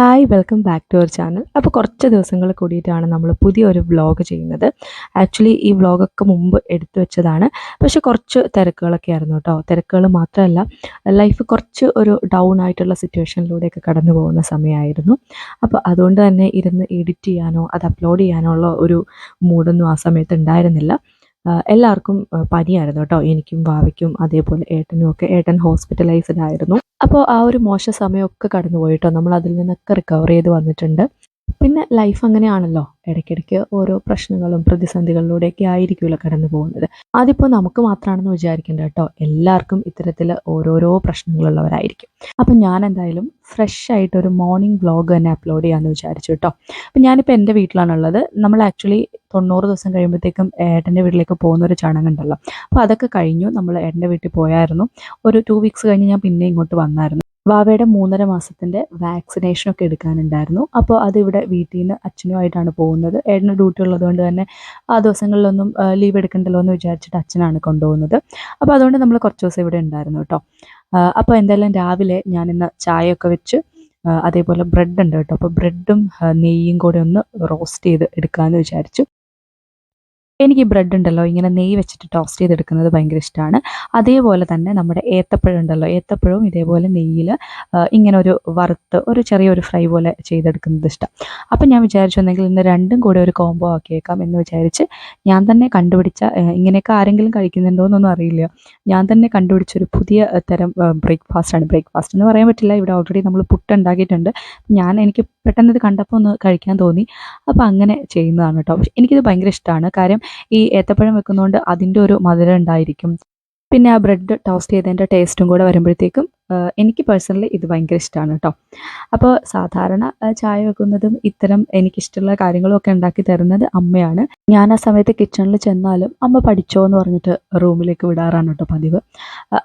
Hi welcome back to our channel അപ്പോൾ കുറച്ച് ദിവസങ്ങൾ കൂടിയിട്ടാണ് നമ്മൾ പുതിയൊരു വ്ളോഗ് ചെയ്യുന്നത്. ആക്ച്വലി ഈ വ്ളോഗൊക്കെ മുമ്പ് എടുത്തു വെച്ചതാണ്. പക്ഷേ കുറച്ച് തിരക്കുകളൊക്കെ ആയിരുന്നു കേട്ടോ. തിരക്കുകൾ മാത്രമല്ല ലൈഫ് കുറച്ച് ഒരു ഡൗൺ ആയിട്ടുള്ള സിറ്റുവേഷനിലൂടെയൊക്കെ കടന്നു പോകുന്ന സമയമായിരുന്നു. അപ്പോൾ അതുകൊണ്ട് തന്നെ ഇരുന്ന് എഡിറ്റ് ചെയ്യാനോ അത് അപ്ലോഡ് ചെയ്യാനോ ഉള്ള ഒരു മൂഡൊന്നും ആ സമയത്ത് ഉണ്ടായിരുന്നില്ല. എല്ലാവർക്കും പനിയായിരുന്നു കേട്ടോ. എനിക്കും ഭാവിക്കും അതേപോലെ ഏട്ടനും ഒക്കെ ഏട്ടൻ ഹോസ്പിറ്റലൈസ്ഡ് ആയിരുന്നു. അപ്പോൾ ആ ഒരു മോശ സമയമൊക്കെ കടന്നുപോയി പോയിട്ടോ നമ്മൾ അതിൽ നിന്നൊക്കെ റിക്കവർ ചെയ്ത് വന്നിട്ടുണ്ട്. പിന്നെ ലൈഫ് അങ്ങനെയാണല്ലോ. ഇടയ്ക്കിടയ്ക്ക് ഓരോ പ്രശ്നങ്ങളും പ്രതിസന്ധികളിലൂടെയൊക്കെ ആയിരിക്കുമല്ലോ കടന്നു പോകുന്നത്. അതിപ്പോൾ നമുക്ക് മാത്രമാണെന്ന് വിചാരിക്കേണ്ട കേട്ടോ. എല്ലാവർക്കും ഇത്തരത്തിൽ ഓരോരോ പ്രശ്നങ്ങളുള്ളവരായിരിക്കും. അപ്പം ഞാൻ എന്തായാലും ഫ്രഷ് ആയിട്ട് ഒരു മോർണിംഗ് വ്ളോഗ് തന്നെ അപ്ലോഡ് ചെയ്യാമെന്ന് വിചാരിച്ചു കേട്ടോ. അപ്പം ഞാനിപ്പോൾ എന്റെ വീട്ടിലാണുള്ളത്. നമ്മൾ ആക്ച്വലി തൊണ്ണൂറ് ദിവസം കഴിയുമ്പോഴത്തേക്കും ഏട്ടന്റെ വീട്ടിലേക്ക് പോകുന്ന ഒരു ചടങ്ങുണ്ടല്ലോ. അപ്പോൾ അതൊക്കെ കഴിഞ്ഞു. നമ്മൾ ഏട്ടന്റെ വീട്ടിൽ പോയായിരുന്നു. ഒരു ടു വീക്സ് കഴിഞ്ഞ് ഞാൻ പിന്നെ ഇങ്ങോട്ട് വന്നായിരുന്നു. വാവയുടെ മൂന്നര മാസത്തിന്റെ വാക്സിനേഷനൊക്കെ എടുക്കാനുണ്ടായിരുന്നു. അപ്പോൾ അതിവിടെ വീട്ടിൽ നിന്ന് അച്ഛനുമായിട്ടാണ് പോകുന്നത്. ഏട്ടന് ഡ്യൂട്ടി ഉള്ളതുകൊണ്ട് തന്നെ ആ ദിവസങ്ങളിലൊന്നും ലീവ് എടുക്കണ്ടല്ലോ എന്ന് വിചാരിച്ചിട്ട് അച്ഛനാണ് കൊണ്ടുപോകുന്നത്. അപ്പോൾ അതുകൊണ്ട് നമ്മൾ കുറച്ച് ദിവസം ഇവിടെ ഉണ്ടായിരുന്നു കേട്ടോ. അപ്പോൾ എന്തായാലും രാവിലെ ഞാൻ ഇന്ന് ചായയൊക്കെ വെച്ച് അതേപോലെ ബ്രെഡ് ഉണ്ട് കേട്ടോ. അപ്പോൾ ബ്രെഡും നെയ്യും കൂടെ ഒന്ന് റോസ്റ്റ് ചെയ്ത് എടുക്കാമെന്ന് വിചാരിച്ചു. എനിക്ക് ബ്രെഡ് ഉണ്ടല്ലോ ഇങ്ങനെ നെയ്യ് വെച്ചിട്ട് ടോസ്റ്റ് ചെയ്തെടുക്കുന്നത് ഭയങ്കര ഇഷ്ടമാണ് അതേപോലെ തന്നെ നമ്മുടെ ഏത്തപ്പഴം ഉണ്ടല്ലോ ഏത്തപ്പഴവും ഇതേപോലെ നെയ്യിൽ ഇങ്ങനെ ഒരു വറുത്ത് ഒരു ചെറിയൊരു ഫ്രൈ പോലെ ചെയ്തെടുക്കുന്നത് ഇഷ്ടം. അപ്പം ഞാൻ വിചാരിച്ചു എന്നെങ്കിൽ ഇന്ന് രണ്ടും കൂടെ ഒരു കോംബോ ആക്കിയേക്കാം എന്ന് വിചാരിച്ച് ഞാൻ തന്നെ കണ്ടുപിടിച്ച ഇങ്ങനെയൊക്കെ ആരെങ്കിലും കഴിക്കുന്നുണ്ടോ എന്നൊന്നും അറിയില്ല. ഞാൻ തന്നെ കണ്ടുപിടിച്ച ഒരു പുതിയ തരം ബ്രേക്ക്ഫാസ്റ്റ് ആണ്. ബ്രേക്ക്ഫാസ്റ്റ് എന്ന് പറയാൻ പറ്റില്ല ഇവിടെ ഓൾറെഡി നമ്മൾ പുട്ട് ഉണ്ടാക്കിയിട്ടുണ്ട്. ഞാൻ എനിക്ക് പെട്ടെന്ന് ഇത് കണ്ടപ്പോൾ ഒന്ന് കഴിക്കാൻ തോന്നി. അപ്പോൾ അങ്ങനെ ചെയ്യുന്നതാണ് കേട്ടോ. എനിക്കിത് ഭയങ്കര ഇഷ്ടമാണ് കാര്യം ഈ ഏത്തപ്പഴം വെക്കുന്നതുകൊണ്ട് അതിന്റെ ഒരു മധുരം ഉണ്ടായിരിക്കും. പിന്നെ ആ ബ്രെഡ് ടോസ്റ്റ് ചെയ്തതിന്റെ ടേസ്റ്റും കൂടെ വരുമ്പോഴത്തേക്കും എനിക്ക് പേഴ്സണലി ഇത് ഭയങ്കര ഇഷ്ടമാണ് കേട്ടോ അപ്പോൾ സാധാരണ ചായ വെക്കുന്നതും ഇത്തരം എനിക്കിഷ്ടമുള്ള കാര്യങ്ങളും ഒക്കെ ഉണ്ടാക്കി തരുന്നത് അമ്മയാണ്. ഞാൻ ആ സമയത്ത് കിച്ചണിൽ ചെന്നാലും അമ്മ പഠിച്ചോ എന്ന് പറഞ്ഞിട്ട് റൂമിലേക്ക് വിടാറാണ് കേട്ടോ പതിവ്.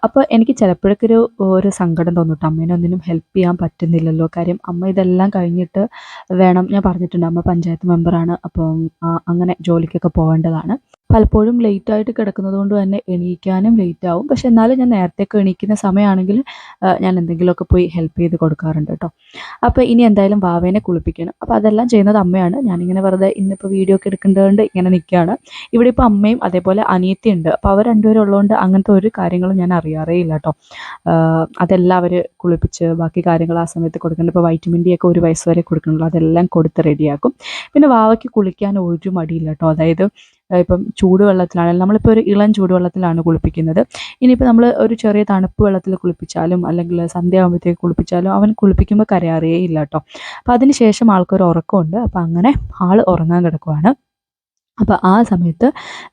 അപ്പോൾ എനിക്ക് ചിലപ്പോഴൊക്കെ ഒരു ഒരു സങ്കടം തോന്നും കേട്ടോ അമ്മേനെ ഒന്നിനും ഹെൽപ്പ് ചെയ്യാൻ പറ്റുന്നില്ലല്ലോ. കാര്യം അമ്മ ഇതെല്ലാം കഴിഞ്ഞിട്ട് വേണം ഞാൻ പറഞ്ഞിട്ടുണ്ട് അമ്മ പഞ്ചായത്ത് മെമ്പറാണ് അപ്പം അങ്ങനെ ജോലിക്കൊക്കെ പോകേണ്ടതാണ് പലപ്പോഴും ലേറ്റ് ആയിട്ട് കിടക്കുന്നത് കൊണ്ട് തന്നെ എണീക്കാനും ലേറ്റ് ആവും. പക്ഷെ എന്നാലും ഞാൻ നേരത്തെയൊക്കെ എണീക്കുന്ന സമയമാണെങ്കിൽ ഞാൻ എന്തെങ്കിലുമൊക്കെ പോയി ഹെൽപ്പ് ചെയ്ത് കൊടുക്കാറുണ്ട് കേട്ടോ. അപ്പോൾ ഇനി എന്തായാലും വാവേനെ കുളിപ്പിക്കണം. അപ്പോൾ അതെല്ലാം ചെയ്യുന്നത് അമ്മയാണ്. ഞാനിങ്ങനെ വെറുതെ ഇന്നിപ്പോൾ വീഡിയോ ഒക്കെ എടുക്കേണ്ടതുകൊണ്ട് ഇങ്ങനെ നിൽക്കുകയാണ് ഇവിടെ ഇപ്പോൾ അമ്മയും അതേപോലെ അനിയത്തിയുണ്ട്. അപ്പോൾ അവർ രണ്ടുപേരും ഉള്ളതുകൊണ്ട് അങ്ങനത്തെ ഒരു കാര്യങ്ങളും ഞാൻ അറിയാറേ ഇല്ല കേട്ടോ. അതെല്ലാം അവർ കുളിപ്പിച്ച് ബാക്കി കാര്യങ്ങൾ ആ സമയത്ത് കൊടുക്കേണ്ട ഇപ്പോൾ വൈറ്റമിൻ ഡി ഒക്കെ ഒരു വയസ്സ് വരെ കൊടുക്കണുള്ളൂ അതെല്ലാം കൊടുത്ത് റെഡിയാക്കും പിന്നെ വാവയ്ക്ക് കുളിക്കാൻ ഒരു മടിയില്ല കേട്ടോ. അതായത് ഇപ്പം ചൂടുവെള്ളത്തിലാണെങ്കിൽ നമ്മളിപ്പോൾ ഒരു ഇളം ചൂടുവെള്ളത്തിലാണ് കുളിപ്പിക്കുന്നത്. ഇനിയിപ്പോൾ നമ്മൾ ഒരു ചെറിയ തണുപ്പ് വെള്ളത്തിൽ കുളിപ്പിച്ചാലും അല്ലെങ്കിൽ സന്ധ്യ ആകുമ്പോഴത്തേക്ക് കുളിപ്പിച്ചാലും അവൻ കുളിപ്പിക്കുമ്പോൾ കരയാറേ ഇല്ല കേട്ടോ അപ്പോൾ അതിന് ശേഷം ആൾക്കൊരു ഉറക്കമുണ്ട്. അപ്പോൾ അങ്ങനെ ആൾ ഉറങ്ങാൻ കിടക്കുവാണ്. അപ്പോൾ ആ സമയത്ത്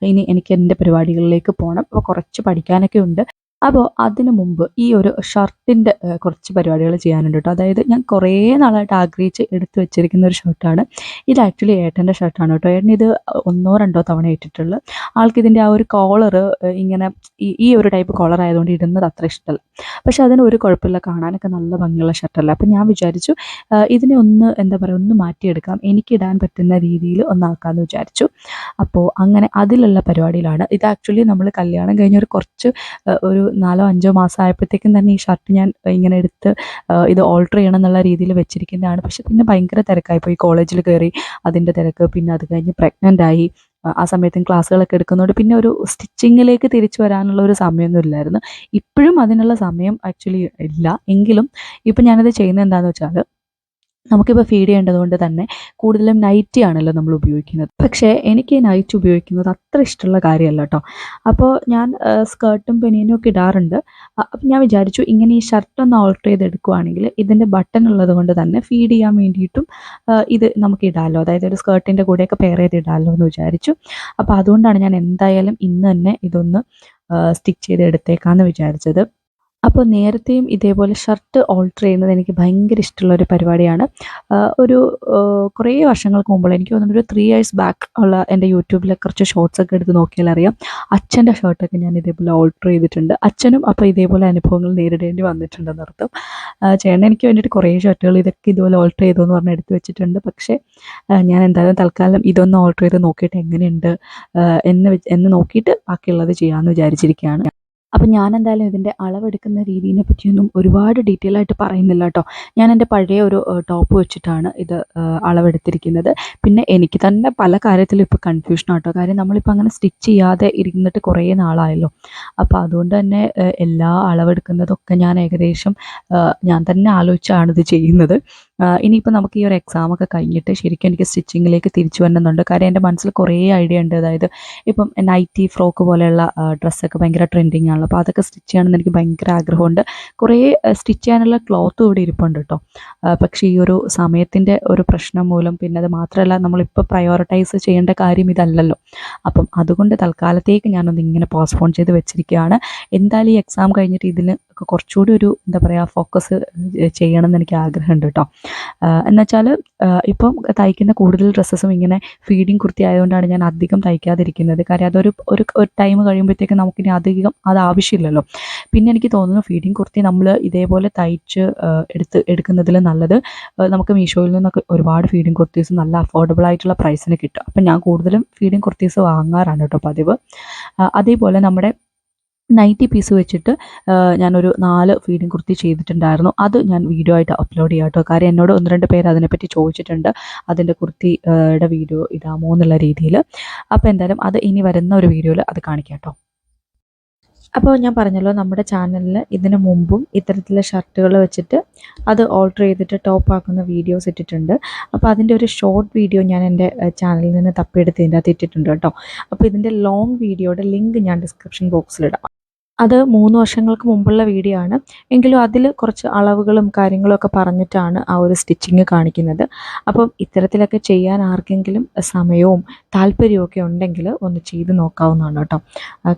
ഇനി എനിക്ക് എന്റെ പരിപാടികളിലേക്ക് പോകണം അപ്പോൾ കുറച്ച് പഠിക്കാനൊക്കെ ഉണ്ട്. അപ്പോൾ അതിന് മുമ്പ് ഈ ഒരു ഷർട്ടിന്റെ കുറച്ച് പരിപാടികൾ ചെയ്യാനുണ്ട് കേട്ടോ. അതായത് ഞാൻ കുറേ നാളായിട്ട് ആഗ്രഹിച്ച് എടുത്തു വെച്ചിരിക്കുന്ന ഒരു ഷർട്ടാണ്. ഇത് ആക്ച്വലി ഏട്ടന്റെ ഷർട്ടാണ് കേട്ടോ. ഏട്ടൻ ഇത് ഒന്നോ രണ്ടോ തവണ ഇട്ടിട്ടുള്ളൂ. ആൾക്ക് ഇതിന്റെ ആ ഒരു കോളർ ഇങ്ങനെ ഈ ഈ ഒരു ടൈപ്പ് കോളർ ആയതുകൊണ്ട് ഇടുന്നത് അത്ര ഇഷ്ടമല്ല പക്ഷേ അതിന് ഒരു കുഴപ്പമില്ല. കാണാനൊക്കെ നല്ല ഭംഗിയുള്ള ഷർട്ടല്ല. അപ്പോൾ ഞാൻ വിചാരിച്ചു ഇതിനെ ഒന്ന് എന്താ പറയുക ഒന്ന് മാറ്റിയെടുക്കാം. എനിക്കിടാൻ പറ്റുന്ന രീതിയിൽ ഒന്നാക്കാമെന്ന് വിചാരിച്ചു. അപ്പോൾ അങ്ങനെ അതിലുള്ള പരിപാടിയിലാണ്. ഇത് ആക്ച്വലി നമ്മൾ കല്യാണം കഴിഞ്ഞ ഒരു കുറച്ച് ഒരു നാലോ അഞ്ചോ മാസം ആയപ്പോഴത്തേക്കും തന്നെ ഈ ഷർട്ട് ഞാൻ ഇങ്ങനെ എടുത്ത് ഇത് ഓൾട്ടർ ചെയ്യണം എന്നുള്ള രീതിയിൽ വെച്ചിരിക്കുന്നതാണ്. പക്ഷെ പിന്നെ ഭയങ്കര തിരക്കായിപ്പോയി. കോളേജിൽ കയറി അതിന്റെ തിരക്ക് പിന്നെ അത് കഴിഞ്ഞ് പ്രഗ്നന്റ് ആയി. ആ സമയത്തും ക്ലാസ്സുകളൊക്കെ എടുക്കുന്നതുകൊണ്ട് പിന്നെ ഒരു സ്റ്റിച്ചിങ്ങിലേക്ക് തിരിച്ചു വരാനുള്ള ഒരു സമയമൊന്നും ഇല്ലായിരുന്നു. ഇപ്പോഴും അതിനുള്ള സമയം ആക്ച്വലി ഇല്ല. എങ്കിലും ഇപ്പം ഞാനത് ചെയ്യുന്നത് എന്താണെന്ന് വെച്ചാൽ നമുക്കിപ്പോൾ ഫീഡ് ചെയ്യേണ്ടത് കൊണ്ട് തന്നെ കൂടുതലും നൈറ്റി ആണല്ലോ നമ്മൾ ഉപയോഗിക്കുന്നത്. പക്ഷേ എനിക്ക് നൈറ്റ് ഉപയോഗിക്കുന്നത് അത്ര ഇഷ്ടമുള്ള കാര്യമല്ല കേട്ടോ. അപ്പോൾ ഞാൻ സ്കേർട്ടും പെനിയനും ഒക്കെ ഇടാറുണ്ട്. അപ്പം ഞാൻ വിചാരിച്ചു ഇങ്ങനെ ഈ ഷർട്ട് ഒന്ന് ഓൾട്ടർ ചെയ്തെടുക്കുവാണെങ്കിൽ ഇതിന്റെ ബട്ടൺ ഉള്ളത് കൊണ്ട് തന്നെ ഫീഡ് ചെയ്യാൻ വേണ്ടിയിട്ടും ഇത് നമുക്ക് ഇടാമല്ലോ അതായത് ഒരു സ്കേർട്ടിന്റെ കൂടെയൊക്കെ പെയർ ചെയ്ത് ഇടാമല്ലോ എന്ന് വിചാരിച്ചു. അപ്പോൾ അതുകൊണ്ടാണ് ഞാൻ എന്തായാലും ഇന്ന് തന്നെ ഇതൊന്ന് സ്റ്റിച്ച് ചെയ്ത് എടുത്തേക്കാന്ന് വിചാരിച്ചത്. അപ്പോൾ നേരത്തെയും ഇതേപോലെ ഷർട്ട് ഓൾട്ടർ ചെയ്യുന്നത് എനിക്ക് ഭയങ്കര ഇഷ്ടമുള്ള ഒരു പരിപാടിയാണ് ഒരു കുറേ വർഷങ്ങൾക്ക് മുമ്പുള്ള എനിക്ക് തോന്നുന്നു ഒരു ത്രീ ഇയേഴ്സ് ബാക്ക് ഉള്ള എന്റെ യൂട്യൂബിലെ കുറച്ച് ഷോർട്സ് ഒക്കെ എടുത്ത് നോക്കിയാൽ അറിയാം. അച്ഛന്റെ ഷർട്ടൊക്കെ ഞാൻ ഇതേപോലെ ഓൾട്ടർ ചെയ്തിട്ടുണ്ട്. അച്ഛനും അപ്പോൾ ഇതേപോലെ അനുഭവങ്ങൾ നേരിടേണ്ടി വന്നിട്ടുണ്ടെന്ന് അർത്ഥം. ചേട്ടൻ എനിക്ക് വേണ്ടിയിട്ട് കുറേ ഷർട്ടുകൾ ഇതൊക്കെ ഇതുപോലെ ഓൾട്ടർ ചെയ്തു എന്ന് പറഞ്ഞ് എടുത്ത് വെച്ചിട്ടുണ്ട്. പക്ഷേ ഞാൻ എന്തായാലും തൽക്കാലം ഇതൊന്ന് ഓൾട്ടർ ചെയ്ത് നോക്കിയിട്ട് എങ്ങനെയുണ്ട് എന്ന് എന്ന് നോക്കിയിട്ട് ബാക്കിയുള്ളത് ചെയ്യാമെന്ന് വിചാരിച്ചിരിക്കുകയാണ്. അപ്പം ഞാൻ എന്തായാലും ഇതിന്റെ അളവെടുക്കുന്ന രീതിയെ പറ്റിയൊന്നും ഒരുപാട് ഡീറ്റെയിൽ ആയിട്ട് പറയുന്നില്ല കേട്ടോ ഞാൻ എന്റെ പഴയ ഒരു ടോപ്പ് വെച്ചിട്ടാണ് ഇത് അളവെടുത്തിരിക്കുന്നത്. പിന്നെ എനിക്ക് തന്നെ പല കാര്യത്തിലും ഇപ്പോൾ കൺഫ്യൂഷൻ ആട്ടോ. കാര്യം നമ്മളിപ്പോൾ അങ്ങനെ സ്റ്റിച്ച് ചെയ്യാതെ ഇരുന്നിട്ട് കുറേ നാളായല്ലോ. അപ്പോൾ അതുകൊണ്ട് തന്നെ എല്ലാ അളവെടുക്കുന്നതൊക്കെ ഞാൻ ഏകദേശം ഞാൻ തന്നെ ആലോചിച്ചാണ് ഇത് ചെയ്യുന്നത്. ഇനിയിപ്പോൾ നമുക്ക് ഈ ഒരു എക്സാം ഒക്കെ കഴിഞ്ഞിട്ട് ശരിക്കും എനിക്ക് സ്റ്റിച്ചിങ്ങിലേക്ക് തിരിച്ചു വരണമെന്നുണ്ട്. കാര്യം എന്റെ മനസ്സിൽ കുറേ ഐഡിയ ഉണ്ട്. അതായത് ഇപ്പം നൈറ്റി ഫ്രോക്ക് പോലെയുള്ള ഡ്രസ്സൊക്കെ ഭയങ്കര ട്രെൻഡിങ് ആണല്ലോ. അപ്പോൾ അതൊക്കെ സ്റ്റിച്ച് ചെയ്യണമെന്ന് എനിക്ക് ഭയങ്കര ആഗ്രഹമുണ്ട്. കുറേ സ്റ്റിച്ച് ചെയ്യാനുള്ള ക്ലോത്തും ഇവിടെ ഇരിപ്പുണ്ട് കേട്ടോ പക്ഷേ ഈ ഒരു സമയത്തിന്റെ ഒരു പ്രശ്നം മൂലം പിന്നെ അത് മാത്രമല്ല നമ്മളിപ്പോൾ പ്രയോറിറ്റൈസ് ചെയ്യേണ്ട കാര്യം ഇതല്ലല്ലോ. അപ്പം അതുകൊണ്ട് തൽക്കാലത്തേക്ക് ഞാനൊന്ന് ഇങ്ങനെ പോസ്റ്റ്പോൺ ചെയ്ത് വെച്ചിരിക്കുകയാണ്. എന്തായാലും ഈ എക്സാം കഴിഞ്ഞിട്ട് ഇതിന് കുറച്ചുകൂടി ഒരു എന്താ പറയുക ഫോക്കസ് ചെയ്യണം എന്ന് എനിക്ക് ആഗ്രഹമുണ്ട് കേട്ടോ. എന്നുവെച്ചാൽ ഇപ്പം തയ്ക്കുന്ന കൂടുതൽ ഡ്രസ്സസും ഇങ്ങനെ ഫീഡിങ് കുർത്തി ആയതുകൊണ്ടാണ് ഞാൻ അധികം തയ്ക്കാതിരിക്കുന്നത്. കാര്യം അതൊരു ഒരു ഒരു ടൈം കഴിയുമ്പോഴത്തേക്ക് നമുക്കിനി അധികം അത് ആവശ്യമില്ലല്ലോ. പിന്നെ എനിക്ക് തോന്നുന്നു ഫീഡിങ് കുർത്തി നമ്മൾ ഇതേപോലെ തയ്ച്ച് എടുത്ത് എടുക്കുന്നതിൽ നല്ലത് നമുക്ക് മീഷോയിൽ നിന്നൊക്കെ ഒരുപാട് ഫീഡിങ് കുർത്തീസ് നല്ല അഫോർഡബിൾ ആയിട്ടുള്ള പ്രൈസിന് കിട്ടും. അപ്പം ഞാൻ കൂടുതലും ഫീഡിങ് കുർത്തീസ് വാങ്ങാറാണ് കേട്ടോ പതിവ്. അതേപോലെ നമ്മുടെ നൈറ്റി പീസ് വെച്ചിട്ട് ഞാനൊരു നാല് ഫീഡിങ് കുർത്തി ചെയ്തിട്ടുണ്ടായിരുന്നു. അത് ഞാൻ വീഡിയോ ആയിട്ട് അപ്ലോഡ് ചെയ്യാം കേട്ടോ. കാര്യം എന്നോട് ഒന്ന് രണ്ട് പേര് അതിനെപ്പറ്റി ചോദിച്ചിട്ടുണ്ട്. അതിന്റെ കുർത്തിയുടെ വീഡിയോ ഇടാമോ എന്നുള്ള രീതിയിൽ. അപ്പോൾ എന്തായാലും അത് ഇനി വരുന്ന ഒരു വീഡിയോയിൽ അത് കാണിക്കാം കേട്ടോ. അപ്പോൾ ഞാൻ പറഞ്ഞല്ലോ നമ്മുടെ ചാനലിൽ ഇതിനു മുമ്പും ഇത്തരത്തിലുള്ള ഷർട്ടുകൾ വെച്ചിട്ട് അത് ഓൾട്ടർ ചെയ്തിട്ട് ടോപ്പ് ആക്കുന്ന വീഡിയോസ് ഇട്ടിട്ടുണ്ട്. അപ്പോൾ അതിന്റെ ഒരു ഷോർട്ട് വീഡിയോ ഞാൻ എന്റെ ചാനലിൽ നിന്ന് തപ്പിയെടുത്ത് ഇതിന്റെ അകത്ത് ഇട്ടിട്ടുണ്ട് കേട്ടോ. അപ്പോൾ ഇതിന്റെ ലോങ് വീഡിയോയുടെ ലിങ്ക് ഞാൻ ഡിസ്ക്രിപ്ഷൻ ബോക്സിലിടാം അത് മൂന്ന് വർഷങ്ങൾക്ക് മുമ്പുള്ള വീഡിയോ ആണ്. എങ്കിലും അതിൽ കുറച്ച് അളവുകളും കാര്യങ്ങളും ഒക്കെ പറഞ്ഞിട്ടാണ് ആ ഒരു സ്റ്റിച്ചിങ് കാണിക്കുന്നത്. അപ്പം ഇത്തരത്തിലൊക്കെ ചെയ്യാൻ ആർക്കെങ്കിലും സമയവും താല്പര്യവും ഒക്കെ ഉണ്ടെങ്കിൽ ഒന്ന് ചെയ്ത് നോക്കാവുന്നതാണ് കേട്ടോ.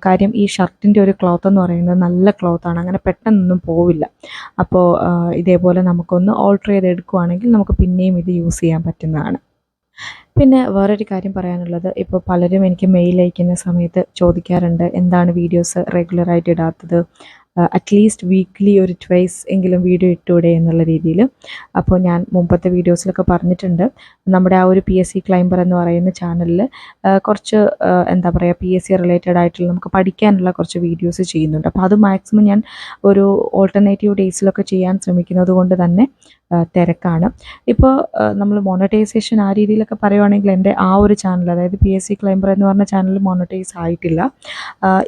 കാര്യം ഈ ഷർട്ടിന്റെ ഒരു ക്ലോത്ത് എന്ന് പറയുന്നത് നല്ല ക്ലോത്താണ് അങ്ങനെ പെട്ടെന്നൊന്നും പോവില്ല. അപ്പോൾ ഇതേപോലെ നമുക്കൊന്ന് ഓൾട്ടർ ചെയ്ത് എടുക്കുവാണെങ്കിൽ നമുക്ക് പിന്നെയും ഇത് യൂസ് ചെയ്യാൻ പറ്റുന്നതാണ്. പിന്നെ വേറൊരു കാര്യം പറയാനുള്ളത്. ഇപ്പോൾ പലരും എനിക്ക് മെയിൽ അയക്കുന്ന സമയത്ത് ചോദിക്കാറുണ്ട് എന്താണ് വീഡിയോസ് റെഗുലറായിട്ട് ഇടാത്തത്? അറ്റ്ലീസ്റ്റ് വീക്ക്ലി ഒരു ട്വൈസ് എങ്കിലും വീഡിയോ ഇട്ടൂടെ എന്നുള്ള രീതിയിൽ. അപ്പോൾ ഞാൻ മുമ്പത്തെ വീഡിയോസിലൊക്കെ പറഞ്ഞിട്ടുണ്ട്. നമ്മുടെ ആ ഒരു പി എസ് സി ക്ലൈംബർ എന്ന് പറയുന്ന ചാനലിൽ കുറച്ച് എന്താ പറയുക പി എസ് സി റിലേറ്റഡ് ആയിട്ടുള്ള നമുക്ക് പഠിക്കാനുള്ള കുറച്ച് വീഡിയോസ് ചെയ്യുന്നുണ്ട്. അപ്പോൾ അത് മാക്സിമം ഞാൻ ഒരു ഓൾട്ടർനേറ്റീവ് ഡേയ്സിലൊക്കെ ചെയ്യാൻ ശ്രമിക്കുന്നത് കൊണ്ട് തന്നെ തിരക്കാണ്. ഇപ്പോൾ നമ്മൾ മോണിറ്റൈസേഷൻ ആ രീതിയിലൊക്കെ പറയുവാണെങ്കിൽ എന്റെ ആ ഒരു ചാനൽ അതായത് പി എസ് സി ക്ലൈംബർ എന്ന് പറഞ്ഞ ചാനൽ മോണിറ്റൈസ് ആയിട്ടില്ല.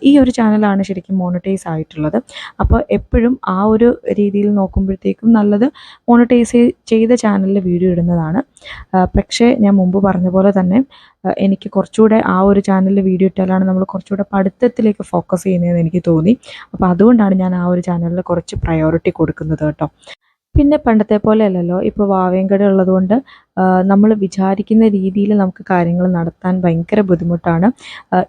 ഈ ഒരു ചാനലാണ് ശരിക്കും മോണിറ്റൈസ് ആയിട്ടുള്ളത്. അപ്പോൾ എപ്പോഴും ആ ഒരു രീതിയിൽ നോക്കുമ്പോഴത്തേക്കും നല്ലത് മോണിറ്റൈസ് ചെയ്ത ചാനലിൽ വീഡിയോ ഇടുന്നതാണ്. പക്ഷേ ഞാൻ മുമ്പ് പറഞ്ഞ പോലെ തന്നെ എനിക്ക് കുറച്ചുകൂടെ ആ ഒരു ചാനലിൽ വീഡിയോ ഇട്ടാലാണ് നമ്മൾ കുറച്ചുകൂടെ പഠിത്തത്തിലേക്ക് ഫോക്കസ് ചെയ്യുന്നതെന്ന് എനിക്ക് തോന്നി. അപ്പോൾ അതുകൊണ്ടാണ് ഞാൻ ആ ഒരു ചാനലിൽ കുറച്ച് പ്രയോറിറ്റി കൊടുക്കുന്നത് കേട്ടോ. പിന്നെ പണ്ടത്തെ പോലെ അല്ലല്ലോ. ഇപ്പോൾ വാവയും കട ഉള്ളതുകൊണ്ട് നമ്മൾ വിചാരിക്കുന്ന രീതിയിൽ നമുക്ക് കാര്യങ്ങൾ നടത്താൻ ഭയങ്കര ബുദ്ധിമുട്ടാണ്.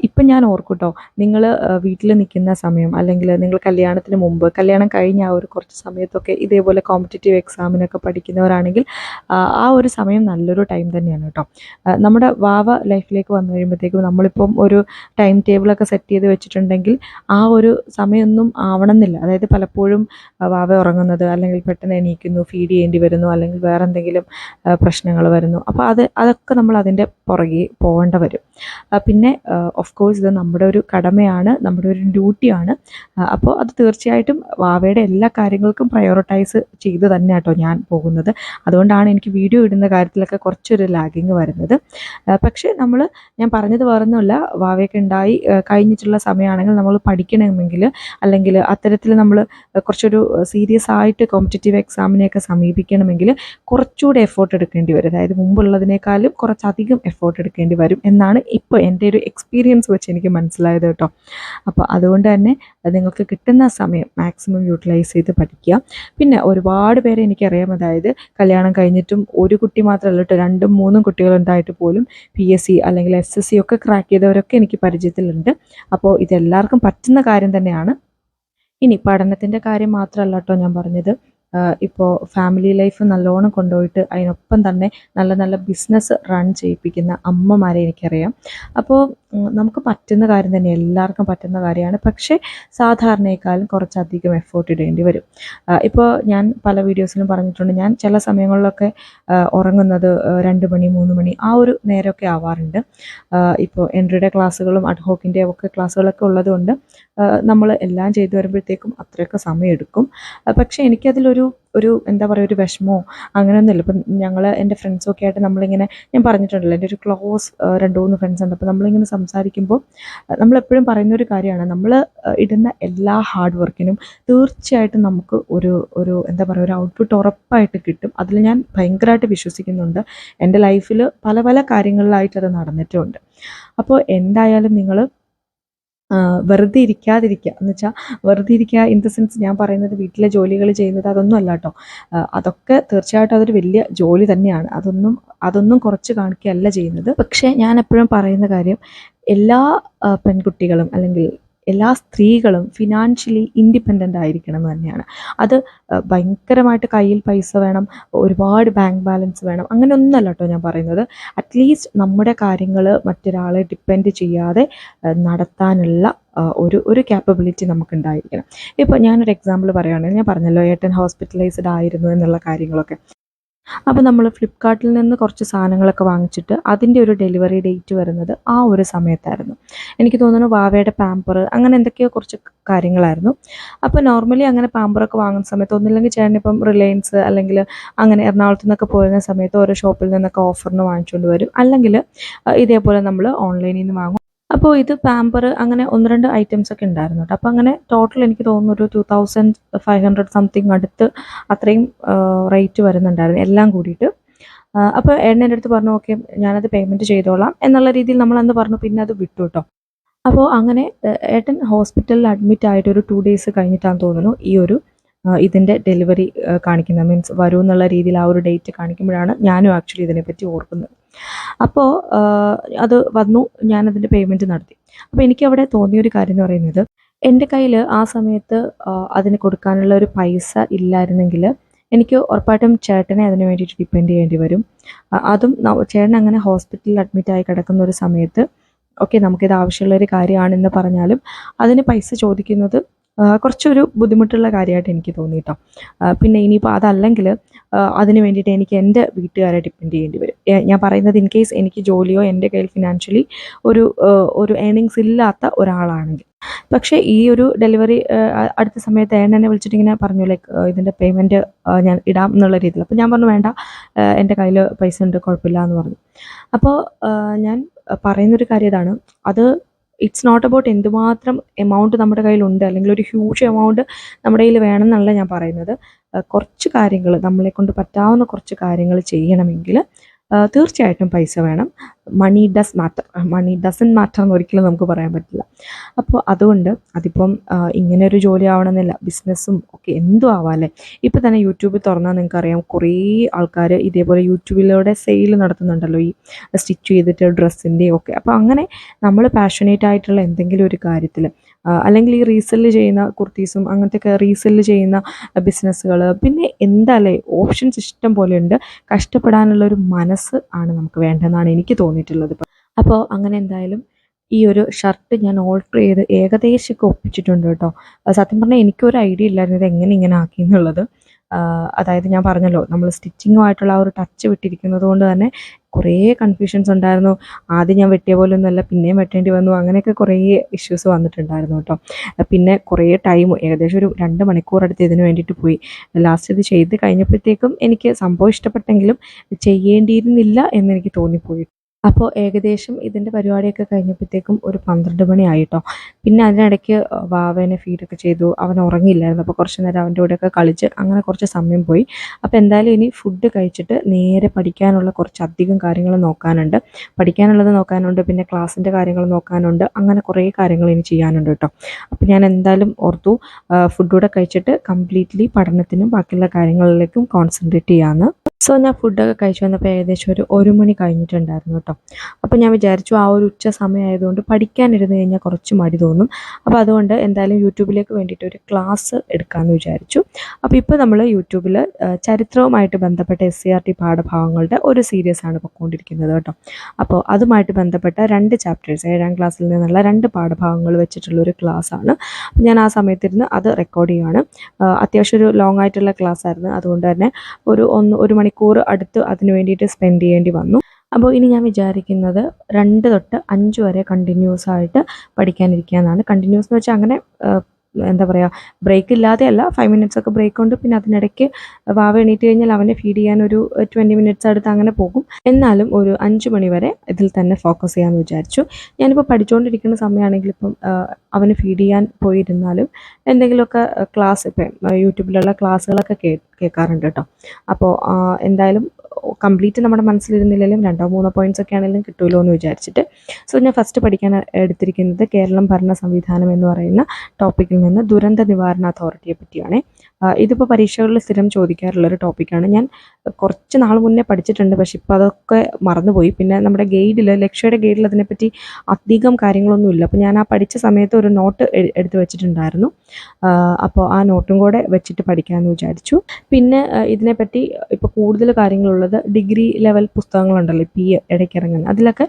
ഇപ്പം ഞാൻ ഓർക്കൂട്ടോ നിങ്ങൾ വീട്ടിൽ നിൽക്കുന്ന സമയം അല്ലെങ്കിൽ നിങ്ങൾ കല്യാണത്തിന് മുമ്പ് കല്യാണം കഴിഞ്ഞ ആ ഒരു കുറച്ച് സമയത്തൊക്കെ ഇതേപോലെ കോമ്പറ്റേറ്റീവ് എക്സാമിനൊക്കെ പഠിക്കുന്നവരാണെങ്കിൽ ആ, ഒരു സമയം നല്ലൊരു ടൈം തന്നെയാണ് കേട്ടോ. നമ്മുടെ വാവ ലൈഫിലേക്ക് വന്നു കഴിയുമ്പോഴത്തേക്കും നമ്മളിപ്പം ഒരു ടൈം ടേബിളൊക്കെ സെറ്റ് ചെയ്ത് വെച്ചിട്ടുണ്ടെങ്കിൽ ആ ഒരു സമയമൊന്നും ആവണമെന്നില്ല. അതായത് പലപ്പോഴും വാവ ഉറങ്ങുന്നത് അല്ലെങ്കിൽ പെട്ടെന്ന് എണീക്കുന്നു ഫീഡ് ചെയ്യേണ്ടി വരുന്നു അല്ലെങ്കിൽ വേറെ എന്തെങ്കിലും പ്രശ്നങ്ങൾ വരുന്നു. അപ്പോൾ അത് അതൊക്കെ നമ്മൾ അതിന്റെ പുറകെ പോകേണ്ട വരും. പിന്നെ ഓഫ് കോഴ്സ് ഇത് നമ്മുടെ ഒരു കടമയാണ് നമ്മുടെ ഒരു ഡ്യൂട്ടിയാണ് അപ്പോൾ അത് തീർച്ചയായിട്ടും വാവയുടെ എല്ലാ കാര്യങ്ങൾക്കും പ്രയോറിറ്റൈസ് ചെയ്ത് തന്നെ കേട്ടോ ഞാൻ പോകുന്നത്. അതുകൊണ്ടാണ് എനിക്ക് വീഡിയോ ഇടുന്ന കാര്യത്തിലൊക്കെ കുറച്ചൊരു ലാഗിങ് വരുന്നത്. പക്ഷേ നമ്മൾ ഞാൻ പറഞ്ഞത് വേറൊന്നുമില്ല. വാവയൊക്കെ ഉണ്ടായി കഴിഞ്ഞിട്ടുള്ള സമയമാണെങ്കിൽ നമ്മൾ പഠിക്കണമെങ്കിൽ അല്ലെങ്കിൽ അത്തരത്തിൽ നമ്മൾ കുറച്ചൊരു സീരിയസ് ആയിട്ട് കോമ്പറ്റേറ്റീവ് എക്സാമിനെയൊക്കെ സമീപിക്കണമെങ്കിൽ കുറച്ചുകൂടി എഫേർട്ട് എടുക്കേണ്ടി വരും. അതായത് മുമ്പുള്ളതിനേക്കാളും കുറച്ചധികം എഫേർട്ട് എടുക്കേണ്ടി വരും എന്നാണ് ഇപ്പോൾ എന്റെ ഒരു എക്സ്പീരിയൻസ് വെച്ച് എനിക്ക് മനസ്സിലായത് കേട്ടോ. അപ്പോൾ അതുകൊണ്ട് തന്നെ നിങ്ങൾക്ക് കിട്ടുന്ന സമയം മാക്സിമം യൂട്ടിലൈസ് ചെയ്ത് പഠിക്കുക. പിന്നെ ഒരുപാട് പേരെ എനിക്കറിയാം. അതായത് കല്യാണം കഴിഞ്ഞിട്ടും ഒരു കുട്ടി മാത്രമല്ല കേട്ടോ രണ്ടും മൂന്നും കുട്ടികളുണ്ടായിട്ട് പോലും പി എസ് സി അല്ലെങ്കിൽ എസ് എസ് സി ഒക്കെ ക്രാക്ക് ചെയ്തവരൊക്കെ എനിക്ക് പരിചയത്തിലുണ്ട്. അപ്പോൾ ഇതെല്ലാവർക്കും പറ്റുന്ന കാര്യം തന്നെയാണ്. ഇനി പഠനത്തിന്റെ കാര്യം മാത്രമല്ല കേട്ടോ ഞാൻ പറഞ്ഞത്. ഇപ്പോൾ ഫാമിലി ലൈഫ് നല്ലോണം കൊണ്ടുപോയിട്ട് അതിനൊപ്പം തന്നെ നല്ല നല്ല ബിസിനസ് റൺ ചെയ്യിപ്പിക്കുന്ന അമ്മമാരെ എനിക്കറിയാം. അപ്പോൾ നമുക്ക് പറ്റുന്ന കാര്യം തന്നെ എല്ലാവർക്കും പറ്റുന്ന കാര്യമാണ്. പക്ഷേ സാധാരണയേക്കാളും കുറച്ചധികം എഫേർട്ട് ഇടേണ്ടി വരും. ഇപ്പോൾ ഞാൻ പല വീഡിയോസിലും പറഞ്ഞിട്ടുണ്ട്. ഞാൻ ചില സമയങ്ങളിലൊക്കെ ഉറങ്ങുന്നത് രണ്ട് മണി മൂന്ന് മണി ആ ഒരു നേരമൊക്കെ ആവാറുണ്ട്. ഇപ്പോൾ എൻട്രിയുടെ ക്ലാസ്സുകളും അഡ്ഹോക്കിന്റെ ഒക്കെ ക്ലാസ്സുകളൊക്കെ ഉള്ളതുകൊണ്ട് നമ്മൾ എല്ലാം ചെയ്തു വരുമ്പോഴത്തേക്കും അത്രയൊക്കെ സമയമെടുക്കും. പക്ഷേ എനിക്കതിലൊരു ഒരു എന്താ പറയുക ഒരു വിഷമമോ അങ്ങനെയൊന്നുമില്ല. ഇപ്പം ഞങ്ങൾ എന്റെ ഫ്രണ്ട്സൊക്കെ ആയിട്ട് നമ്മളിങ്ങനെ ഞാൻ പറഞ്ഞിട്ടുണ്ടല്ലോ എന്റെ ഒരു ക്ലോസ് രണ്ട് മൂന്ന് ഫ്രണ്ട്സ് ഉണ്ട്. അപ്പോൾ നമ്മളിങ്ങനെ സംസാരിക്കുമ്പോൾ നമ്മളെപ്പോഴും പറയുന്ന ഒരു കാര്യമാണ് നമ്മൾ ഇടുന്ന എല്ലാ ഹാർഡ് വർക്കിനും തീർച്ചയായിട്ടും നമുക്ക് ഒരു ഒരു എന്താ പറയുക ഒരു ഔട്ട്പുട്ട് ഉറപ്പായിട്ട് കിട്ടും. അതിൽ ഞാൻ ഭയങ്കരമായിട്ട് വിശ്വസിക്കുന്നുണ്ട്. എന്റെ ലൈഫിൽ പല പല കാര്യങ്ങളിലായിട്ടത് നടന്നിട്ടുമുണ്ട് അപ്പോൾ എന്തായാലും നിങ്ങൾ വെറുതെ ഇരിക്കാതിരിക്കുക. എന്ന് വെച്ചാൽ വെറുതെ ഇരിക്കുക ഇൻ ദ സെൻസ് ഞാൻ പറയുന്നത് വീട്ടിലെ ജോലികൾ ചെയ്യുന്നത് അതൊന്നും അല്ല കേട്ടോ അതൊക്കെ തീർച്ചയായിട്ടും അതൊരു വലിയ ജോലി തന്നെയാണ്. അതൊന്നും അതൊന്നും കുറച്ച് കാണിക്കുകയല്ല ചെയ്യുന്നത്. പക്ഷേ ഞാൻ എപ്പോഴും പറയുന്ന കാര്യം എല്ലാ പെൺകുട്ടികളും അല്ലെങ്കിൽ എല്ലാ സ്ത്രീകളും ഫിനാൻഷ്യലി ഇൻഡിപെൻഡന്റ് ആയിരിക്കണം എന്ന് തന്നെയാണ്. അത് ഭയങ്കരമായിട്ട് കയ്യിൽ പൈസ വേണം ഒരുപാട് ബാങ്ക് ബാലൻസ് വേണം അങ്ങനെ ഒന്നല്ല കേട്ടോ ഞാൻ പറയുന്നത്. അറ്റ്ലീസ്റ്റ് നമ്മുടെ കാര്യങ്ങൾ മറ്റൊരാളെ ഡിപ്പെൻഡ് ചെയ്യാതെ നടത്താനുള്ള ഒരു ഒരു ക്യാപ്പബിലിറ്റി നമുക്കുണ്ടായിരിക്കണം. ഇപ്പോൾ ഞാനൊരു എക്സാമ്പിൾ പറയുകയാണെങ്കിൽ ഞാൻ പറഞ്ഞല്ലോ ഏട്ടൻ ഹോസ്പിറ്റലൈസ്ഡ് ആയിരുന്നു എന്നുള്ള കാര്യങ്ങളൊക്കെ. അപ്പോൾ നമ്മൾ ഫ്ലിപ്പ്കാർട്ടിൽ നിന്ന് കുറച്ച് സാധനങ്ങളൊക്കെ വാങ്ങിച്ചിട്ട് അതിന്റെ ഒരു ഡെലിവറി ഡേറ്റ് വരുന്നത് ആ ഒരു സമയത്തായിരുന്നു. എനിക്ക് തോന്നുന്നു വാവയുടെ പാമ്പർ അങ്ങനെ എന്തൊക്കെയോ കുറച്ച് കാര്യങ്ങളായിരുന്നു. അപ്പോൾ നോർമലി അങ്ങനെ പാമ്പറൊക്കെ വാങ്ങുന്ന സമയത്ത് ഒന്നില്ലെങ്കിൽ ചേട്ടൻ ഇപ്പം റിലയൻസ് അല്ലെങ്കിൽ അങ്ങനെ എറണാകുളത്ത് നിന്നൊക്കെ പോരുന്ന സമയത്ത് ഓരോ ഷോപ്പിൽ നിന്നൊക്കെ ഓഫറിന് വാങ്ങിച്ചുകൊണ്ട് വരും. അല്ലെങ്കിൽ ഇതേപോലെ നമ്മൾ ഓൺലൈനിൽ നിന്ന് വാങ്ങും. അപ്പോൾ ഇത് പാമ്പർ അങ്ങനെ ഒന്ന് രണ്ട് ഐറ്റംസ് ഒക്കെ ഉണ്ടായിരുന്നു കേട്ടോ അപ്പോൾ അങ്ങനെ ടോട്ടൽ എനിക്ക് തോന്നുന്നു ഒരു two thousand five hundred something അടുത്ത് അത്രയും റേറ്റ് വരുന്നുണ്ടായിരുന്നു എല്ലാം കൂടിയിട്ട്. അപ്പോൾ എണ്ണേന്റെ അടുത്ത് പറഞ്ഞു ഓക്കെ ഞാനത് പേയ്മെന്റ് ചെയ്തോളാം എന്നുള്ള രീതിയിൽ നമ്മൾ അന്ന് പറഞ്ഞു പിന്നെ അത് വിട്ടു കേട്ടോ അപ്പോൾ അങ്ങനെ ഏട്ടൻ ഹോസ്പിറ്റലിൽ അഡ്മിറ്റ് ആയിട്ട് ഒരു ടു ഡേയ്സ് കഴിഞ്ഞിട്ടാന്ന് തോന്നുന്നു ഈ ഒരു ഇതിന്റെ ഡെലിവറി കാണിക്കുന്നത്. മീൻസ് വരൂ എന്നുള്ള രീതിയിൽ ആ ഒരു ഡേറ്റ് കാണിക്കുമ്പോഴാണ് ഞാനും ആക്ച്വലി ഇതിനെപ്പറ്റി ഓർക്കുന്നത്. അപ്പോൾ അത് വന്നു ഞാനതിന്റെ പേയ്മെന്റ് നടത്തി. അപ്പോൾ എനിക്കവിടെ തോന്നിയൊരു കാര്യം എന്ന് പറയുന്നത് എന്റെ കയ്യിൽ ആ സമയത്ത് അതിന് കൊടുക്കാനുള്ള ഒരു പൈസ ഇല്ലായിരുന്നെങ്കിൽ എനിക്ക് ഉറപ്പായിട്ടും ചേട്ടനെ അതിന് വേണ്ടിയിട്ട് ഡിപ്പെൻഡ് ചെയ്യേണ്ടി വരും. അതും ചേട്ടൻ അങ്ങനെ ഹോസ്പിറ്റലിൽ അഡ്മിറ്റ് ആയി കിടക്കുന്ന ഒരു സമയത്ത് ഓക്കെ നമുക്കിത് ആവശ്യമുള്ളൊരു കാര്യമാണെന്ന് പറഞ്ഞാലും അതിന് പൈസ ചോദിക്കുന്നത് കുറച്ചൊരു ബുദ്ധിമുട്ടുള്ള കാര്യമായിട്ട് എനിക്ക് തോന്നി കേട്ടോ പിന്നെ ഇനിയിപ്പോൾ അതല്ലെങ്കിൽ അതിന് വേണ്ടിയിട്ട് എനിക്ക് എന്റെ വീട്ടുകാരെ ഡിപ്പെൻഡ് ചെയ്യേണ്ടി വരും. ഞാൻ പറയുന്നത് ഇൻ കേസ് എനിക്ക് ജോലിയോ എന്റെ കയ്യിൽ ഫിനാൻഷ്യലി ഒരു ഒരു ഏണിങ്സ് ഇല്ലാത്ത ഒരാളാണെങ്കിൽ. പക്ഷേ ഈ ഒരു ഡെലിവറി അടുത്ത സമയത്ത് ഏണ്ണനെ വിളിച്ചിട്ട് ഇങ്ങനെ പറഞ്ഞു ലൈക്ക് ഇതിന്റെ പേയ്മെന്റ് ഞാൻ ഇടാം എന്നുള്ള രീതിയിൽ. അപ്പോൾ ഞാൻ പറഞ്ഞു വേണ്ട എന്റെ കയ്യിൽ പൈസ ഉണ്ട് കുഴപ്പമില്ല എന്ന് പറഞ്ഞു. അപ്പോൾ ഞാൻ പറയുന്നൊരു കാര്യം ഇതാണ്. അത് ഇറ്റ്സ് നോട്ട് അബൌട്ട് എന്തുമാത്രം എമൗണ്ട് നമ്മുടെ കയ്യിലുണ്ട് അല്ലെങ്കിൽ ഒരു ഹ്യൂജ് എമൗണ്ട് നമ്മുടെ കയ്യിൽ വേണം എന്നല്ല ഞാൻ പറയുന്നത്. കുറച്ച് കാര്യങ്ങൾ നമ്മളെ കൊണ്ട് പറ്റാവുന്ന കുറച്ച് കാര്യങ്ങൾ ചെയ്യണമെങ്കിൽ തീർച്ചയായിട്ടും പൈസ വേണം. Money does matter money doesn't matter എന്ന് ഒരിക്കലും നമുക്ക് പറയാൻ പറ്റില്ല. അപ്പോൾ അതുകൊണ്ട് അതിപ്പം ഇങ്ങനൊരു ജോലി ആവണമെന്നില്ല. ബിസിനസ്സും ഒക്കെ എന്തും ആവാമല്ലേ ഇപ്പോൾ തന്നെ യൂട്യൂബിൽ തുറന്നാൽ നിങ്ങൾക്കറിയാം കുറേ ആൾക്കാർ ഇതേപോലെ യൂട്യൂബിലൂടെ സെയിൽ നടത്തുന്നുണ്ടല്ലോ ഈ സ്റ്റിച്ച് ചെയ്തിട്ട് ഡ്രസ്സിന്റെയും ഒക്കെ. അപ്പോൾ അങ്ങനെ നമ്മൾ പാഷനേറ്റ് ആയിട്ടുള്ള എന്തെങ്കിലും ഒരു കാര്യത്തിൽ അല്ലെങ്കിൽ ഈ റീസെല്ല് ചെയ്യുന്ന കുർത്തീസും അങ്ങനത്തെയൊക്കെ റീസെല്ല് ചെയ്യുന്ന ബിസിനസ്സുകൾ പിന്നെ എന്താല്ലേ ഓപ്ഷൻസ് ഇഷ്ടം പോലെ ഉണ്ട്. കഷ്ടപ്പെടാനുള്ള ഒരു മനസ്സ് ആണ് നമുക്ക് വേണ്ടതെന്നാണ് എനിക്ക് തോന്നിയിട്ടുള്ളത്. അപ്പോൾ അങ്ങനെ എന്തായാലും ഈ ഒരു ഷർട്ട് ഞാൻ ഓൾട്ടർ ചെയ്ത് ഏകദേശമൊക്കെ ഒപ്പിച്ചിട്ടുണ്ട് കേട്ടോ. സത്യം പറഞ്ഞാൽ എനിക്കൊരു ഐഡിയ ഇല്ലായിരുന്നു ഇത് എങ്ങനെ ഇങ്ങനെ ആക്കി എന്നുള്ളത്. അതായത് ഞാൻ പറഞ്ഞല്ലോ നമ്മൾ സ്റ്റിച്ചിങ്ങുമായിട്ടുള്ള ആ ഒരു ടച്ച് വിട്ടിരിക്കുന്നത് കൊണ്ട് തന്നെ കുറേ കൺഫ്യൂഷൻസ് ഉണ്ടായിരുന്നു. ആദ്യം ഞാൻ വെട്ടിയ പോലെ ഒന്നുമല്ല പിന്നെയും വെട്ടേണ്ടി വന്നു. അങ്ങനെയൊക്കെ കുറേ ഇഷ്യൂസ് വന്നിട്ടുണ്ടായിരുന്നു കേട്ടോ. പിന്നെ കുറേ ടൈം ഏകദേശം ഒരു രണ്ട് മണിക്കൂർ അടുത്ത് ഇതിന് വേണ്ടിയിട്ട് പോയി. ലാസ്റ്റ് ഇത് ചെയ്ത് കഴിഞ്ഞപ്പോഴത്തേക്കും എനിക്ക് സംഭവം ഇഷ്ടപ്പെട്ടെങ്കിലും ചെയ്യേണ്ടിയിരുന്നില്ല എന്നെനിക്ക് തോന്നിപ്പോയി. അപ്പോൾ ഏകദേശം ഇതിന്റെ പരിപാടിയൊക്കെ കഴിഞ്ഞപ്പോഴത്തേക്കും ഒരു പന്ത്രണ്ട് മണിയായിട്ടോ പിന്നെ അതിനിടയ്ക്ക് വാവേനെ ഫീഡൊക്കെ ചെയ്തു. അവൻ ഉറങ്ങിയില്ലായിരുന്നു. അപ്പോൾ കുറച്ച് നേരം അവന്റെ കൂടെയൊക്കെ കളിച്ച് അങ്ങനെ കുറച്ച് സമയം പോയി. അപ്പോൾ എന്തായാലും ഇനി ഫുഡ് കഴിച്ചിട്ട് നേരെ പഠിക്കാനുള്ള കുറച്ച് അധികം കാര്യങ്ങൾ നോക്കാനുണ്ട്. പഠിക്കാനുള്ളത് നോക്കാനുണ്ട് പിന്നെ ക്ലാസ്സിന്റെ കാര്യങ്ങൾ നോക്കാനുണ്ട്. അങ്ങനെ കുറേ കാര്യങ്ങൾ ഇനി ചെയ്യാനുണ്ട് കേട്ടോ. അപ്പോൾ ഞാൻ എന്തായാലും ഓർത്തു ഫുഡ് കൂടെ കഴിച്ചിട്ട് കംപ്ലീറ്റ്ലി പഠനത്തിനും ബാക്കിയുള്ള കാര്യങ്ങളിലേക്കും കോൺസെൻട്രേറ്റ് ചെയ്യാമെന്ന് സോ ഞാൻ ഫുഡൊക്കെ കഴിച്ചു വന്നപ്പോൾ ഏകദേശം ഒരു ഒരു മണി കഴിഞ്ഞിട്ടുണ്ടായിരുന്നു കേട്ടോ അപ്പോൾ ഞാൻ വിചാരിച്ചു ആ ഒരു ഉച്ച സമയമായതുകൊണ്ട് പഠിക്കാനിരുന്ന് കഴിഞ്ഞാൽ കുറച്ച് മടി തോന്നും. അപ്പോൾ അതുകൊണ്ട് എന്തായാലും യൂട്യൂബിലേക്ക് വേണ്ടിയിട്ട് ഒരു ക്ലാസ് എടുക്കാമെന്ന് വിചാരിച്ചു. അപ്പോൾ ഇപ്പോൾ നമ്മൾ യൂട്യൂബിൽ ചരിത്രവുമായിട്ട് ബന്ധപ്പെട്ട എസ് സി ആർ ടി പാഠഭാഗങ്ങളുടെ ഒരു സീരീസ് ആണ് പൊയ്ക്കൊണ്ടിരിക്കുന്നത് കേട്ടോ അപ്പോൾ അതുമായിട്ട് ബന്ധപ്പെട്ട രണ്ട് ചാപ്റ്റേഴ്സ് ഏഴാം ക്ലാസ്സിൽ നിന്നുള്ള രണ്ട് പാഠഭാഗങ്ങൾ വെച്ചിട്ടുള്ള ഒരു ക്ലാസ് ആണ്. ഞാൻ ആ സമയത്തിരുന്ന് അത് റെക്കോർഡ് ചെയ്യുകയാണ് അത്യാവശ്യം ഒരു ലോങ് ആയിട്ടുള്ള ക്ലാസ് ആയിരുന്നു. അതുകൊണ്ട് തന്നെ ഒരു ഒന്ന് ഒരു മണിക്കൂർ അടുത്ത് അതിന് വേണ്ടിയിട്ട് സ്പെൻഡ് ചെയ്യേണ്ടി വന്നു. അപ്പോൾ ഇനി ഞാൻ വിചാരിക്കുന്നത് രണ്ട് തൊട്ട് അഞ്ച് വരെ കണ്ടിന്യൂസ് ആയിട്ട് പഠിക്കാനിരിക്കുക എന്നാണ് കണ്ടിന്യൂസ് എന്ന് വെച്ചാൽ അങ്ങനെ എന്താ പറയുക ബ്രേക്ക് ഇല്ലാതെയല്ല ഫൈവ് മിനിറ്റ്സ് ഒക്കെ ബ്രേക്ക് ഉണ്ട്. പിന്നെ അതിനിടയ്ക്ക് വാവ എണീറ്റ് കഴിഞ്ഞാൽ അവനെ ഫീഡ് ചെയ്യാൻ ഒരു ട്വന്റി മിനിറ്റ്സ് അടുത്ത് അങ്ങനെ പോകും. എന്നാലും ഒരു അഞ്ച് മണി വരെ ഇതിൽ തന്നെ ഫോക്കസ് ചെയ്യാമെന്ന് വിചാരിച്ചു. ഞാനിപ്പോൾ പഠിച്ചുകൊണ്ടിരിക്കുന്ന സമയമാണെങ്കിൽ ഇപ്പം അവന് ഫീഡ് ചെയ്യാൻ പോയിരുന്നാലും എന്തെങ്കിലുമൊക്കെ ക്ലാസ് ഇപ്പം യൂട്യൂബിലുള്ള ക്ലാസ്സുകളൊക്കെ കേൾക്കാറുണ്ട് കേട്ടോ. അപ്പോൾ എന്തായാലും കംപ്ലീറ്റ് നമ്മുടെ മനസ്സിലിരുന്നില്ലെങ്കിലും രണ്ടോ മൂന്നോ പോയിന്റ്സ് ഒക്കെ ആണെങ്കിലും കിട്ടുമല്ലോ എന്ന് വിചാരിച്ചിട്ട്. സോ ഞാൻ ഫസ്റ്റ് പഠിക്കാൻ എടുത്തിരിക്കുന്നത് കേരളം ഭരണ സംവിധാനം എന്ന് പറയുന്ന ടോപ്പിക്കിൽ നിന്ന് ദുരന്ത നിവാരണ അതോറിറ്റിയെ പറ്റിയാണ്. ഇതിപ്പോൾ പരീക്ഷകളിൽ സ്ഥിരം ചോദിക്കാറുള്ള ഒരു ടോപ്പിക്കാണ് ഞാൻ കുറച്ച് നാൾ മുന്നേ പഠിച്ചിട്ടുണ്ട് പക്ഷെ ഇപ്പോൾ അതൊക്കെ മറന്നുപോയി. പിന്നെ നമ്മുടെ ഗൈഡിൽ ലക്ഷ്യയുടെ ഗൈഡിൽ അതിനെപ്പറ്റി അധികം കാര്യങ്ങളൊന്നുമില്ല അപ്പോൾ ഞാൻ ആ പഠിച്ച സമയത്ത് ഒരു നോട്ട് എടുത്ത് വെച്ചിട്ടുണ്ടായിരുന്നു. അപ്പോൾ ആ നോട്ടും കൂടെ വെച്ചിട്ട് പഠിക്കാമെന്ന് വിചാരിച്ചു. പിന്നെ ഇതിനെപ്പറ്റി ഇപ്പോൾ കൂടുതൽ കാര്യങ്ങളുള്ളത് ഡിഗ്രി ലെവൽ പുസ്തകങ്ങളുണ്ടല്ലോ പി എ ഇടയ്ക്ക് ഇറങ്ങുന്നത് അതിലൊക്കെ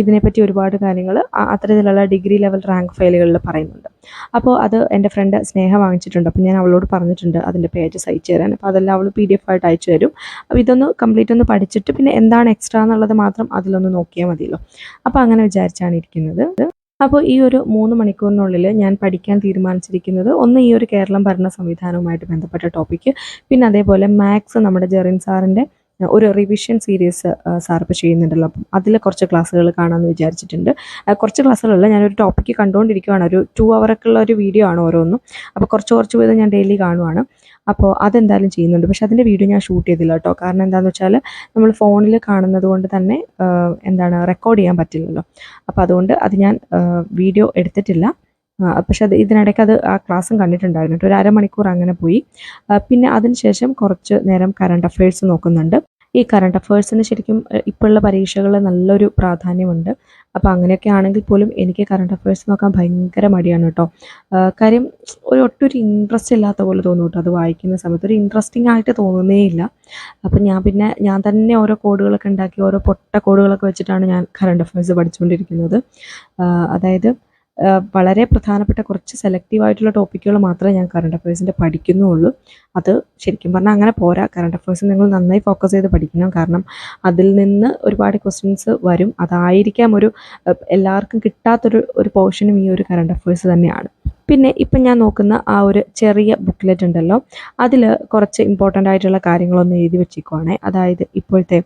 ഇതിനെപ്പറ്റി ഒരുപാട് കാര്യങ്ങൾ അത്തരത്തിലുള്ള ഡിഗ്രി ലെവൽ റാങ്ക് ഫയലുകളിൽ പറയുന്നുണ്ട്. അപ്പോൾ അത് എന്റെ ഫ്രണ്ട് സ്നേഹ വാങ്ങിച്ചിട്ടുണ്ട്. അപ്പോൾ ഞാൻ അവളോട് പറഞ്ഞിട്ടുണ്ട് അതിന്റെ പേജസ് അയച്ചു തരാൻ. അപ്പോൾ അതെല്ലാം അവൾ പി ഡി എഫ് ആയിട്ട് അയച്ചു തരും. അപ്പോൾ ഇതൊന്ന് കംപ്ലീറ്റ് ഒന്ന് പഠിച്ചിട്ട് പിന്നെ എന്താണ് എക്സ്ട്രാ എന്നുള്ളത് മാത്രം അതിലൊന്ന് നോക്കിയാൽ മതിയല്ലോ. അപ്പോൾ അങ്ങനെ വിചാരിച്ചാണ് ഇരിക്കുന്നത്. അപ്പോൾ ഈ ഒരു മൂന്ന് മണിക്കൂറിനുള്ളിൽ ഞാൻ പഠിക്കാൻ തീരുമാനിച്ചിരിക്കുന്നത് ഒന്ന് ഈ ഒരു കേരളം ഭരണ സംവിധാനവുമായിട്ട് ബന്ധപ്പെട്ട ടോപ്പിക്ക് പിന്നെ അതേപോലെ മാത്സ് നമ്മുടെ ജെറിൻ സാറിന്റെ ഒരു റിവിഷൻ സീരീസ് സാർ ഇപ്പോൾ ചെയ്യുന്നുണ്ടല്ലോ. അപ്പം അതിൽ കുറച്ച് ക്ലാസ്സുകൾ കാണാമെന്ന് വിചാരിച്ചിട്ടുണ്ട്. കുറച്ച് ക്ലാസ്സുകളല്ല ഞാനൊരു ടോപ്പിക്ക് കണ്ടുകൊണ്ടിരിക്കുകയാണ് ഒരു ടു അവറൊക്കെ ഉള്ള ഒരു വീഡിയോ ആണ് ഓരോന്നും. അപ്പോൾ കുറച്ച് കുറച്ച് വീതം ഞാൻ ഡെയിലി കാണുവാണ്. അപ്പോൾ അതെന്തായാലും ചെയ്യുന്നുണ്ട്. പക്ഷെ അതിന്റെ വീഡിയോ ഞാൻ ഷൂട്ട് ചെയ്തില്ല കേട്ടോ. കാരണം എന്താണെന്ന് വെച്ചാൽ നമ്മൾ ഫോണിൽ കാണുന്നത് കൊണ്ട് തന്നെ എന്താണ് റെക്കോർഡ് ചെയ്യാൻ പറ്റില്ലല്ലോ. അപ്പോൾ അതുകൊണ്ട് അത് ഞാൻ വീഡിയോ എടുത്തിട്ടില്ല. പക്ഷെ അത് ഇതിനിടയ്ക്ക് അത് ആ ക്ലാസ്സും കണ്ടിട്ടുണ്ടായിരുന്നു. ഒരു അരമണിക്കൂർ അങ്ങനെ പോയി. പിന്നെ അതിനുശേഷം കുറച്ച് നേരം കറണ്ട് അഫയേഴ്സ് നോക്കുന്നുണ്ട്. ഈ കറണ്ട് അഫയേഴ്സിന് ശരിക്കും ഇപ്പോഴുള്ള പരീക്ഷകളിൽ നല്ലൊരു പ്രാധാന്യമുണ്ട്. അപ്പോൾ അങ്ങനെയൊക്കെ ആണെങ്കിൽ പോലും എനിക്ക് കറണ്ട് അഫയേഴ്സ് നോക്കാൻ ഭയങ്കര മടിയാണ് കേട്ടോ. കാര്യം ഒരു ഒട്ടൊരു ഇൻട്രസ്റ്റ് ഇല്ലാത്ത പോലെ തോന്നും കേട്ടോ അത് വായിക്കുന്ന സമയത്ത്. ഒരു ഇൻട്രസ്റ്റിംഗ് ആയിട്ട് തോന്നുന്നേ ഇല്ല. അപ്പം ഞാൻ പിന്നെ ഞാൻ തന്നെ ഓരോ കോഡുകളൊക്കെ ഉണ്ടാക്കി ഓരോ പൊട്ട കോഡുകളൊക്കെ വെച്ചിട്ടാണ് ഞാൻ കറണ്ട് അഫയേഴ്സ് പഠിച്ചുകൊണ്ടിരിക്കുന്നത്. അതായത് വളരെ പ്രധാനപ്പെട്ട കുറച്ച് സെലക്റ്റീവ് ആയിട്ടുള്ള ടോപ്പിക്കുകൾ മാത്രമേ ഞാൻ കറണ്ട് അഫയേഴ്സിന്റെ പഠിക്കുന്നുള്ളൂ. അത് ശരിക്കും പറഞ്ഞാൽ അങ്ങനെ പോരാ. കറണ്ട് അഫയേഴ്സ് നിങ്ങൾ നന്നായി ഫോക്കസ് ചെയ്ത് പഠിക്കണം. കാരണം അതിൽ നിന്ന് ഒരുപാട് ക്വസ്റ്റ്യൻസ് വരും. അതായിരിക്കാം ഒരു എല്ലാവർക്കും കിട്ടാത്തൊരു ഒരു പോർഷനും ഈ ഒരു കറണ്ട് അഫയേഴ്സ് തന്നെയാണ്. പിന്നെ ഇപ്പം ഞാൻ നോക്കുന്ന ആ ഒരു ചെറിയ ബുക്ക്ലെറ്റ് ഉണ്ടല്ലോ. അതിൽ കുറച്ച് ഇമ്പോർട്ടന്റ് ആയിട്ടുള്ള കാര്യങ്ങളൊന്ന് എഴുതി വെച്ചേക്കുവാണേ അതായത് ഇപ്പോഴത്തെ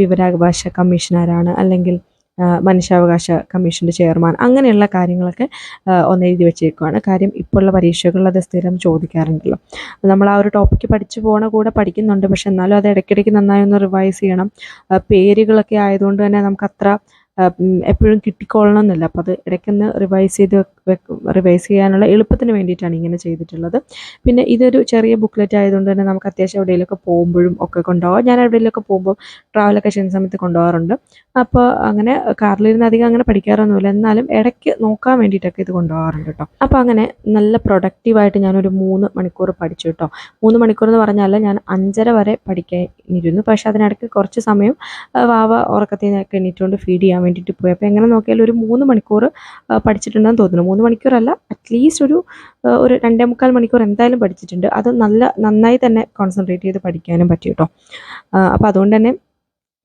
വിവരാവകാശ കമ്മീഷണറാണ് അല്ലെങ്കിൽ മനുഷ്യാവകാശ കമ്മീഷന്റെ ചെയർമാൻ അങ്ങനെയുള്ള കാര്യങ്ങളൊക്കെ ഒന്ന് എഴുതി വെച്ചേക്കുവാണ്. കാര്യം ഇപ്പോഴുള്ള പരീക്ഷകളിൽ അത് സ്ഥിരം ചോദിക്കാറുണ്ടല്ലോ. നമ്മൾ ആ ഒരു ടോപ്പിക്ക് പഠിച്ചു പോണ കൂടെ പഠിക്കുന്നുണ്ട്. പക്ഷെ എന്നാലും അത് ഇടയ്ക്കിടയ്ക്ക് നന്നായി ഒന്ന് റിവൈസ് ചെയ്യണം. പേരുകളൊക്കെ ആയതുകൊണ്ട് തന്നെ നമുക്ക് അത്ര എപ്പോഴും കിട്ടിക്കൊള്ളണം എന്നില്ല അപ്പോൾ അത് ഇടയ്ക്കൊന്ന് റിവൈസ് ചെയ്ത് റിവൈസ് ചെയ്യാനുള്ള എളുപ്പത്തിന് വേണ്ടിയിട്ടാണ് ഇങ്ങനെ ചെയ്തിട്ടുള്ളത്. പിന്നെ ഇതൊരു ചെറിയ ബുക്ക്ലെറ്റ് ആയതുകൊണ്ട് തന്നെ നമുക്ക് അത്യാവശ്യം എവിടെയെങ്കിലുമൊക്കെ പോകുമ്പോഴും ഒക്കെ കൊണ്ടുപോകാം. ഞാൻ എവിടെയെങ്കിലുമൊക്കെ പോകുമ്പോൾ ട്രാവലൊക്കെ ചെയ്യുന്ന സമയത്ത് കൊണ്ടുപോകാറുണ്ട്. അപ്പോൾ അങ്ങനെ കാറിലിരുന്ന് അധികം അങ്ങനെ പഠിക്കാറൊന്നുമില്ല. എന്നാലും ഇടയ്ക്ക് നോക്കാൻ വേണ്ടിയിട്ടൊക്കെ ഇത് കൊണ്ടുപോകാറുണ്ട് കേട്ടോ. അപ്പോൾ അങ്ങനെ നല്ല പ്രൊഡക്റ്റീവായിട്ട് ഞാനൊരു മൂന്ന് മണിക്കൂർ പഠിച്ചു കേട്ടോ. മൂന്ന് മണിക്കൂർ എന്ന് പറഞ്ഞാൽ ഞാൻ അഞ്ചര വരെ പഠിക്കാൻ ഇരുന്നു പക്ഷെ അതിനിടയ്ക്ക് കുറച്ച് സമയം വാവ ഉറക്കത്തിൽ നിന്നൊക്കെ എണീറ്റുകൊണ്ട് ഫീഡ് ചെയ്യാൻ വേണ്ടിയിട്ട് പോയി. അപ്പോൾ എങ്ങനെ നോക്കിയാലും ഒരു മൂന്ന് മണിക്കൂർ പഠിച്ചിട്ടുണ്ടെന്ന് തോന്നുന്നു. മൂന്ന് മണിക്കൂറല്ല അറ്റ്ലീസ്റ്റ് ഒരു ഒരു രണ്ടേ മുക്കാൽ മണിക്കൂർ എന്തായാലും പഠിച്ചിട്ടുണ്ട്. അത് നല്ല നന്നായി തന്നെ കോൺസെൻട്രേറ്റ് ചെയ്ത് പഠിക്കാനും പറ്റി കേട്ടോ അപ്പോൾ അതുകൊണ്ട് തന്നെ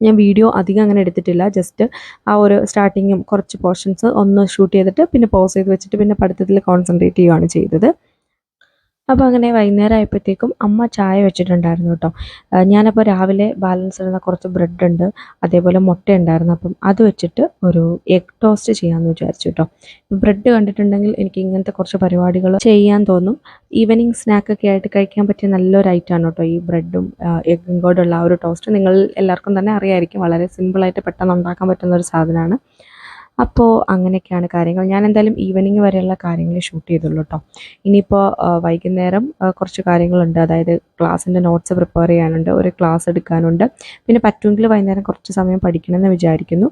ഞാൻ വീഡിയോ അധികം അങ്ങനെ എടുത്തിട്ടില്ല. ജസ്റ്റ് ആ ഒരു സ്റ്റാർട്ടിങ്ങും കുറച്ച് പോർഷൻസ് ഒന്ന് ഷൂട്ട് ചെയ്തിട്ട് പിന്നെ പോസ് ചെയ്ത് വെച്ചിട്ട് പിന്നെ പഠിത്തത്തിൽ കോൺസെൻട്രേറ്റ് ചെയ്യുകയാണ് ചെയ്തത്. അപ്പോൾ അങ്ങനെ വൈകുന്നേരം ആയപ്പോഴത്തേക്കും അമ്മ ചായ വെച്ചിട്ടുണ്ടായിരുന്നു കേട്ടോ. ഞാനപ്പോൾ രാവിലെ ബാലൻസ് ഇടുന്ന കുറച്ച് ബ്രെഡ് ഉണ്ട് അതേപോലെ മുട്ട ഉണ്ടായിരുന്നു. അപ്പം അത് വെച്ചിട്ട് ഒരു എഗ് ടോസ്റ്റ് ചെയ്യാമെന്ന് വിചാരിച്ചു കേട്ടോ. ബ്രെഡ് കണ്ടിട്ടുണ്ടെങ്കിൽ എനിക്ക് ഇങ്ങനത്തെ കുറച്ച് പരിപാടികൾ ചെയ്യാൻ തോന്നും. ഈവനിങ് സ്നാക്കൊക്കെ ആയിട്ട് കഴിക്കാൻ പറ്റിയ നല്ലൊരു ഐറ്റം ആണ് കേട്ടോ ഈ ബ്രെഡും എഗ്ഗും കൂടെയുള്ള ആ ഒരു ടോസ്റ്റ് നിങ്ങൾ എല്ലാവർക്കും തന്നെ അറിയായിരിക്കും വളരെ സിമ്പിളായിട്ട് പെട്ടെന്ന് ഉണ്ടാക്കാൻ പറ്റുന്ന ഒരു സാധനമാണ്. അപ്പോൾ അങ്ങനെയൊക്കെയാണ് കാര്യങ്ങൾ. ഞാൻ എന്തായാലും ഈവനിങ് വരെയുള്ള കാര്യങ്ങൾ ഷൂട്ട് ചെയ്തുള്ളൂ കേട്ടോ ഇനിയിപ്പോൾ വൈകുന്നേരം കുറച്ച് കാര്യങ്ങളുണ്ട്. അതായത് ക്ലാസ്സിന്റെ നോട്ട്സ് പ്രിപ്പയർ ചെയ്യാനുണ്ട് ഒരു ക്ലാസ് എടുക്കാനുണ്ട്. പിന്നെ പറ്റുമെങ്കിൽ വൈകുന്നേരം കുറച്ച് സമയം പഠിക്കണമെന്ന് വിചാരിക്കുന്നു.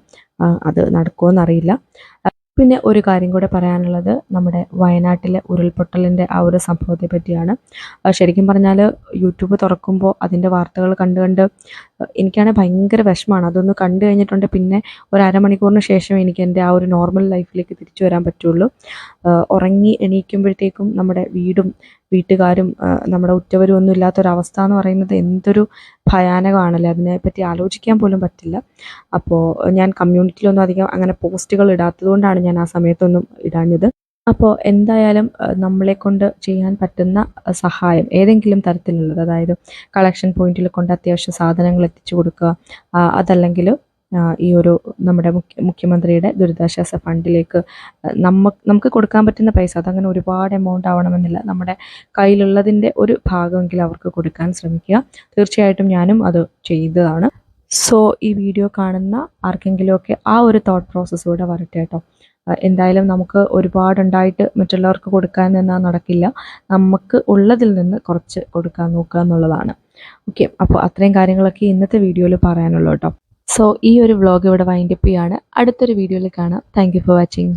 അത് നടക്കുമോ എന്നറിയില്ല പിന്നെ ഒരു കാര്യം കൂടെ പറയാനുള്ളത് നമ്മുടെ വയനാട്ടിലെ ഉരുൾപൊട്ടലിന്റെ ആ ഒരു സംഭവത്തെ പറ്റിയാണ്. ശരിക്കും പറഞ്ഞാൽ യൂട്യൂബ് തുറക്കുമ്പോൾ അതിന്റെ വാർത്തകൾ കണ്ട് കണ്ട് എനിക്കാണെങ്കിൽ ഭയങ്കര വിഷമമാണ്. അതൊന്ന് കണ്ടു കഴിഞ്ഞിട്ടുണ്ട് പിന്നെ ഒരു അരമണിക്കൂറിന് ശേഷം എനിക്ക് എന്റെ ആ ഒരു നോർമൽ ലൈഫിലേക്ക് തിരിച്ചു വരാൻ പറ്റുള്ളൂ. ഉറങ്ങി എണീക്കുമ്പോഴത്തേക്കും നമ്മുടെ വീടും വീട്ടുകാരും നമ്മുടെ ഉറ്റവരും ഒന്നും ഇല്ലാത്തൊരവസ്ഥ എന്ന് പറയുന്നത് എന്തൊരു ഭയാനകമാണല്ലേ? അതിനെപ്പറ്റി ആലോചിക്കാൻ പോലും പറ്റില്ല. അപ്പോൾ ഞാൻ കമ്മ്യൂണിറ്റിയിലൊന്നും അധികം അങ്ങനെ പോസ്റ്റുകൾ ഇടാത്തതുകൊണ്ടാണ് ഞാൻ ആ സമയത്തൊന്നും ഇടാഞ്ഞത്. അപ്പോൾ എന്തായാലും നമ്മളെ കൊണ്ട് ചെയ്യാൻ പറ്റുന്ന സഹായം ഏതെങ്കിലും തരത്തിലുള്ളത് അതായത് കളക്ഷൻ പോയിന്റിൽ കൊണ്ട് അത്യാവശ്യ സാധനങ്ങൾ എത്തിച്ചു കൊടുക്കുക അതല്ലെങ്കിൽ ഈ ഒരു നമ്മുടെ മുഖ്യ മുഖ്യമന്ത്രിയുടെ ദുരിതാശ്വാസ ഫണ്ടിലേക്ക് നമുക്ക് നമുക്ക് കൊടുക്കാൻ പറ്റുന്ന പൈസ അതങ്ങനെ ഒരുപാട് എമൗണ്ട് ആവണമെന്നില്ല. നമ്മുടെ കയ്യിലുള്ളതിന്റെ ഒരു ഭാഗമെങ്കിലും അവർക്ക് കൊടുക്കാൻ ശ്രമിക്കുക. തീർച്ചയായിട്ടും ഞാനും അത് ചെയ്തതാണ്. സോ ഈ വീഡിയോ കാണുന്ന ആർക്കെങ്കിലുമൊക്കെ ആ ഒരു തോട്ട് പ്രോസസ്സ് വരട്ടെ കേട്ടോ. എന്തായാലും നമുക്ക് ഒരുപാടുണ്ടായിട്ട് മറ്റുള്ളവർക്ക് കൊടുക്കാൻ നിന്നാൽ നടക്കില്ല. നമുക്ക് ഉള്ളതിൽ നിന്ന് കുറച്ച് കൊടുക്കാൻ നോക്കുക എന്നുള്ളതാണ്. ഓക്കെ അപ്പോൾ അത്രയും കാര്യങ്ങളൊക്കെ ഇന്നത്തെ വീഡിയോയിൽ പറയാനുള്ളൂ കേട്ടോ. സോ ഈ ഒരു വ്ളോഗ് ഇവിടെ വൈൻഡപ്പ് ചെയ്യാണ്. അടുത്തൊരു വീഡിയോയിൽ കാണാം. Thank for watching